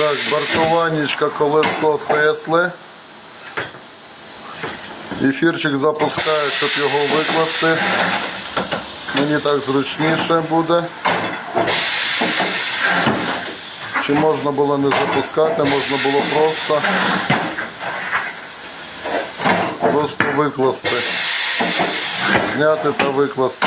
Так, бортуванечка колесо Тесли. Ефірчик запускаю, щоб його викласти. Мені так зручніше буде. Чи можна було не запускати, можна було просто, просто викласти. Зняти та викласти.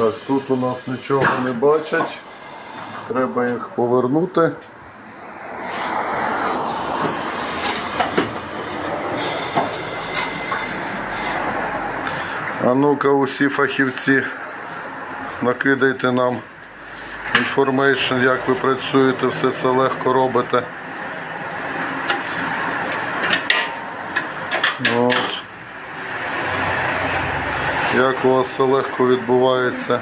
Так, тут у нас нічого не бачать. Треба їх повернути. А ну-ка, усі фахівці, накидайте нам інформейшн, як ви працюєте, все це легко робите. От. Як у вас все легко відбувається?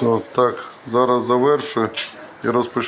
Все, так, зараз завершую і розпочну.